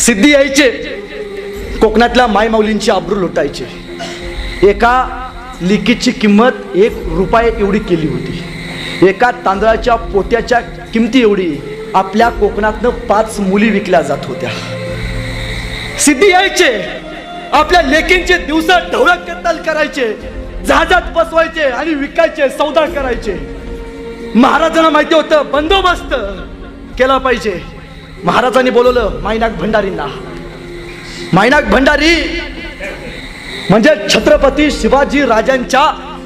सिद्धी यायचे. कोकणातल्या मायमाऊलींची आब्रू लुटायचे. एका लिकीची किंमत एक रुपये एवढी केली होती. एका तांदळाच्या पोत्याच्या किमती एवढी आपल्या कोकणातनं पाच मुली विकल्या जात होत्या. सिद्धी यायचे. आपल्या लेकींचे दिवसा ढवळक कत्तल करायचे. जहाजात बसवायचे आणि विकायचे सौदा करायचे. महाराजांना माहिती होतं बंदोबस्त केला पाहिजे. महाराजांनी बोलवलं मायनाक भंडारींना. मायनाक भंडारी म्हणजे छत्रपती शिवाजी राजांच्या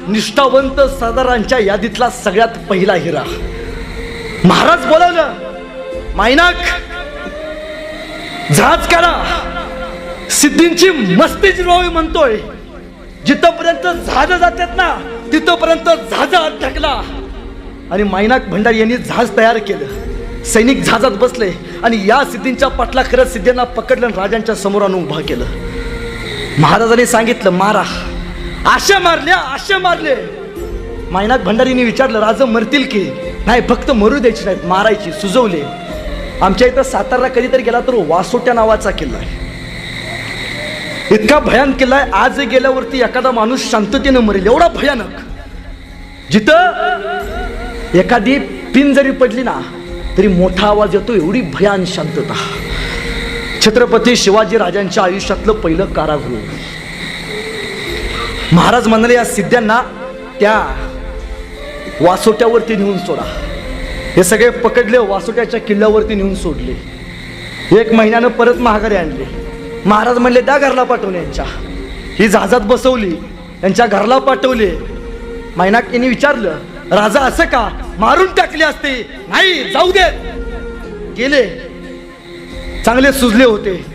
निष्ठावंत सरदारांच्या यादीतला सगळ्यात पहिला हिरा. महाराज बोलवलं मायनाक जहाज करा. सिद्धींची मस्ती जिरवावी म्हणतोय. जिथपर्यंत जहाज जातात ना तिथपर्यंत जहाज ढकला आणि मायनाक भंडारी यांनी जहाज तयार केलं. सैनिक जहाजात बसले आणि या सिद्धींच्या पाठला खरंच सिद्धींना पकडलं आणि राजांच्या समोर आणून उभा केलं. महाराजांनी सांगितलं मारा. आशा मारल्या आशा मारले. मायनाथ भंडारीने विचारलं राज मरतील की? नाही फक्त मरू द्यायची नाहीत मारायची सुजवले. आमच्या इथं सातारा कधीतरी गेला तर वासोट्या नावाचा किल्ला आहे. इतका भयान किल्ला आहे आज गेल्यावरती एखादा माणूस शांततेनं मरेल एवढा भयानक. जिथं एखादी पिन जरी पडली ना तरी मोठा आवाज येतो एवढी भयान शांतता. छत्रपती शिवाजी राजांच्या आयुष्यातलं पहिलं कारागृह. महाराज म्हणाले या सिद्ध्यांना त्या वासोट्यावरती नेऊन सोडा. हे सगळे पकडले वासोट्याच्या किल्ल्यावरती नेऊन सोडले. एक महिन्यानं परत महागारी आणले. महाराज म्हणले त्या घरला पाठवले यांच्या. ही जहाजात बसवली यांच्या घरला पाठवले. मैनाक यांनी विचारलं राजा असं का? मारून टाकली असते. नाही जाऊ दे. गेले. चांगले सुजले होते.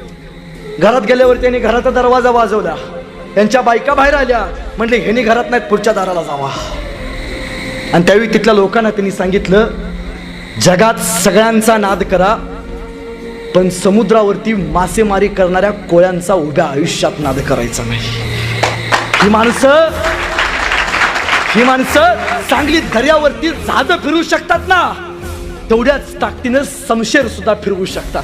घरात गेल्यावर त्यांनी घराचा दरवाजा वाजवला. त्यांच्या बायका बाहेर आल्या. म्हणले ह्यानी घरात नाहीत पुढच्या दाराला जावा. आणि त्यावेळी तिथल्या लोकांना त्यांनी सांगितलं जगात सगळ्यांचा नाद करा पण समुद्रावरती मासेमारी करणाऱ्या कोळ्यांचा उभ्या आयुष्यात नाद करायचा नाही. ही माणसं ही माणसं चांगली दर्यावरती जहाज फिरू शकतात ना? तेवढ्याच ताकदीनं समशेर सुद्धा फिरवू शकतात.